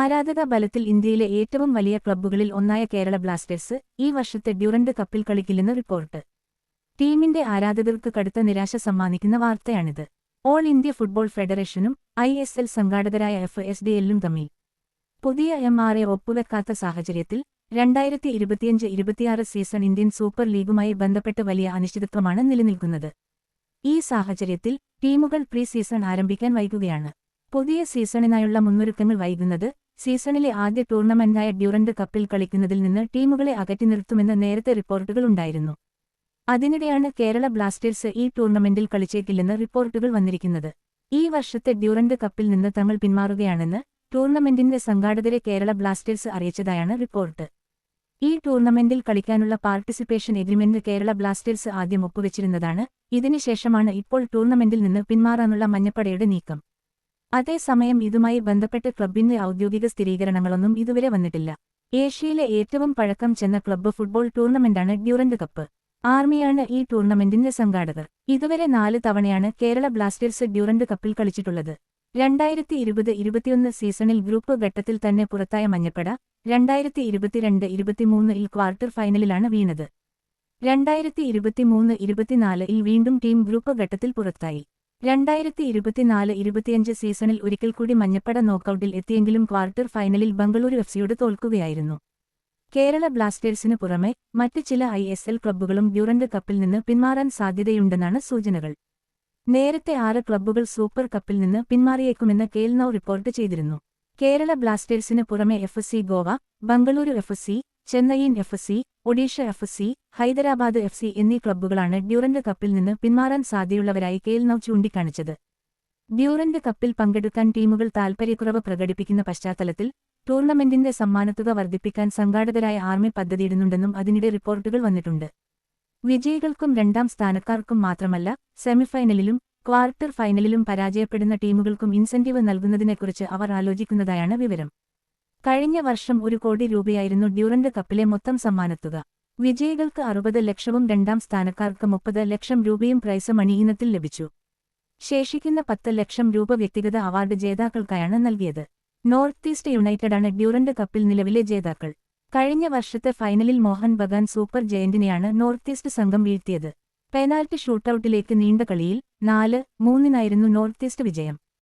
ആരാധക ബലത്തിൽ ഇന്ത്യയിലെ ഏറ്റവും വലിയ ക്ലബ്ബുകളിൽ ഒന്നായ കേരള ബ്ലാസ്റ്റേഴ്സ് ഈ വർഷത്തെ ഡ്യൂറന്റ് കപ്പിൽ കളിക്കില്ലെന്ന് റിപ്പോർട്ട്. ടീമിന്റെ ആരാധകർക്ക് കടുത്ത നിരാശ സമ്മാനിക്കുന്ന വാർത്തയാണിത്. ഓൾ ഇന്ത്യ ഫുട്ബോൾ ഫെഡറേഷനും ഐ എസ് എൽ സംഘാടകരായ എഫ് എസ് ഡി എല്ലും തമ്മിൽ പുതിയ എം ആർ എ ഒപ്പുവെക്കാത്ത സാഹചര്യത്തിൽ രണ്ടായിരത്തി ഇരുപത്തിയഞ്ച് ഇരുപത്തിയാറ് സീസൺ ഇന്ത്യൻ സൂപ്പർ ലീഗുമായി ബന്ധപ്പെട്ട് വലിയ അനിശ്ചിതത്വമാണ് നിലനിൽക്കുന്നത്. ഈ സാഹചര്യത്തിൽ ടീമുകൾ പ്രീ സീസൺ ആരംഭിക്കാൻ വൈകുകയാണ്. പുതിയ സീസണിനായുള്ള മുന്നൊരുക്കങ്ങൾ വൈകുന്നത് സീസണിലെ ആദ്യ ടൂർണമെന്റായ ഡ്യൂറന്റ് കപ്പിൽ കളിക്കുന്നതിൽ നിന്ന് ടീമുകളെ അകറ്റി നിർത്തുമെന്ന് നേരത്തെ റിപ്പോർട്ടുകളുണ്ടായിരുന്നു അതിനിടെയാണ് കേരള ബ്ലാസ്റ്റേഴ്സ് ഈ ടൂർണമെന്റിൽ കളിച്ചേക്കില്ലെന്ന് റിപ്പോർട്ടുകൾ വന്നിരിക്കുന്നത്. ഈ വർഷത്തെ ഡ്യൂറന്റ് കപ്പിൽ നിന്ന് തങ്ങൾ പിന്മാറുകയാണെന്ന് ടൂർണമെന്റിന്റെ സംഘാടകരെ കേരള ബ്ലാസ്റ്റേഴ്സ് അറിയിച്ചതായാണ് റിപ്പോർട്ട്. ഈ ടൂർണമെന്റിൽ കളിക്കാനുള്ള പാർട്ടിസിപ്പേഷൻ എഗ്രിമെന്റ് കേരള ബ്ലാസ്റ്റേഴ്സ് ആദ്യം ഒപ്പുവെച്ചിരുന്നതാണ്. ഇതിനുശേഷമാണ് ഇപ്പോൾ ടൂർണമെന്റിൽ നിന്ന് പിന്മാറാനുള്ള മഞ്ഞപ്പടയുടെ നീക്കം. അതേസമയം ഇതുമായി ബന്ധപ്പെട്ട് ക്ലബിന്റെ ഔദ്യോഗിക സ്ഥിരീകരണങ്ങളൊന്നും ഇതുവരെ വന്നിട്ടില്ല. ഏഷ്യയിലെ ഏറ്റവും പഴക്കം ചെന്ന ക്ലബ്ബ് ഫുട്ബോൾ ടൂർണമെന്റാണ് ഡ്യൂറന്റ് കപ്പ്. ആർമിയാണ് ഈ ടൂർണമെന്റിന്റെ സംഘാടകർ. ഇതുവരെ നാല് തവണയാണ് കേരള ബ്ലാസ്റ്റേഴ്സ് ഡ്യൂറന്റ് കപ്പിൽ കളിച്ചിട്ടുള്ളത്. രണ്ടായിരത്തി ഇരുപത് ഇരുപത്തിയൊന്ന് സീസണിൽ ഗ്രൂപ്പ് ഘട്ടത്തിൽ തന്നെ പുറത്തായ മഞ്ഞപ്പട രണ്ടായിരത്തി ഇരുപത്തിരണ്ട് ഇരുപത്തിമൂന്നിൽ ക്വാർട്ടർ ഫൈനലിലാണ് വീണത്. രണ്ടായിരത്തി ഇരുപത്തിമൂന്ന് ഇരുപത്തിനാലിൽ വീണ്ടും ടീം ഗ്രൂപ്പ് ഘട്ടത്തിൽ പുറത്തായി. രണ്ടായിരത്തി ഇരുപത്തിനാല് ഇരുപത്തിയഞ്ച് സീസണിൽ ഒരിക്കൽ കൂടി മഞ്ഞപ്പട നോക്കൌട്ടിൽ എത്തിയെങ്കിലും ക്വാർട്ടർ ഫൈനലിൽ ബംഗളൂരു എഫ്സിയോട് തോൽക്കുകയായിരുന്നു. കേരള ബ്ലാസ്റ്റേഴ്സിനു പുറമെ മറ്റ് ചില ഐ എസ് എൽ ക്ലബ്ബുകളും ഡ്യൂറന്റ് കപ്പിൽ നിന്ന് പിന്മാറാൻ സാധ്യതയുണ്ടെന്നാണ് സൂചനകൾ. നേരത്തെ ആറ് ക്ലബ്ബുകൾ സൂപ്പർ കപ്പിൽ നിന്ന് പിന്മാറിയേക്കുമെന്ന് കേൽനൌ റിപ്പോർട്ട് ചെയ്തിരുന്നു. കേരള ബ്ലാസ്റ്റേഴ്സിന് പുറമെ F C Goa Bengaluru F C Chennaiyin F C Odisha F C Hyderabad F C എന്നീ ക്ലബ്ബുകളാണ് ഡ്യൂറന്റ് കപ്പിൽ നിന്ന് പിന്മാറാൻ സാധ്യതയുള്ളവരായി കേൽനവ് ചൂണ്ടിക്കാണിച്ചത്. ഡ്യൂറന്റ് കപ്പിൽ പങ്കെടുക്കാൻ ടീമുകൾ താൽപര്യക്കുറവ് പ്രകടിപ്പിക്കുന്ന പശ്ചാത്തലത്തിൽ ടൂർണമെന്റിന്റെ സമ്മാനത്തുക വർദ്ധിപ്പിക്കാൻ സംഘാടകരായ ആർമി പദ്ധതിയിടുന്നുണ്ടെന്നും അതിനിടെ റിപ്പോർട്ടുകൾ വന്നിട്ടുണ്ട്. വിജയികൾക്കും രണ്ടാം സ്ഥാനക്കാർക്കും മാത്രമല്ല സെമിഫൈനലിലും ക്വാർട്ടർ ഫൈനലിലും പരാജയപ്പെടുന്ന ടീമുകൾക്കും ഇൻസെന്റീവ് നൽകുന്നതിനെക്കുറിച്ച് അവർ ആലോചിക്കുന്നതായാണ് വിവരം. കഴിഞ്ഞ വർഷം ഒരു കോടി രൂപയായിരുന്നു ഡ്യൂറന്റ് കപ്പിലെ മൊത്തം സമ്മാനത്തുക. വിജയികൾക്ക് അറുപത് ലക്ഷവും രണ്ടാം സ്ഥാനക്കാർക്ക് മുപ്പത് ലക്ഷം രൂപയും പ്രൈസ് മണി ഇനത്തിൽ ലഭിച്ചു. ശേഷിക്കുന്ന പത്ത് ലക്ഷം രൂപ വ്യക്തിഗത അവാർഡ് ജേതാക്കൾക്കായാണ് നൽകിയത്. നോർത്ത് ഈസ്റ്റ് യുണൈറ്റഡാണ് ഡ്യൂറന്റ് കപ്പിൽ നിലവിലെ ജേതാക്കൾ. കഴിഞ്ഞ വർഷത്തെ ഫൈനലിൽ മോഹൻ ബഗാൻ സൂപ്പർ ജയന്റിനെയാണ് നോർത്ത് ഈസ്റ്റ് സംഘം വീഴ്ത്തിയത്. പെനാൽറ്റി ഷൂട്ടൌട്ടിലേക്ക് നീണ്ട കളിയിൽ നാല് മൂന്നിനായിരുന്നു നോർത്ത് ഈസ്റ്റ് വിജയം.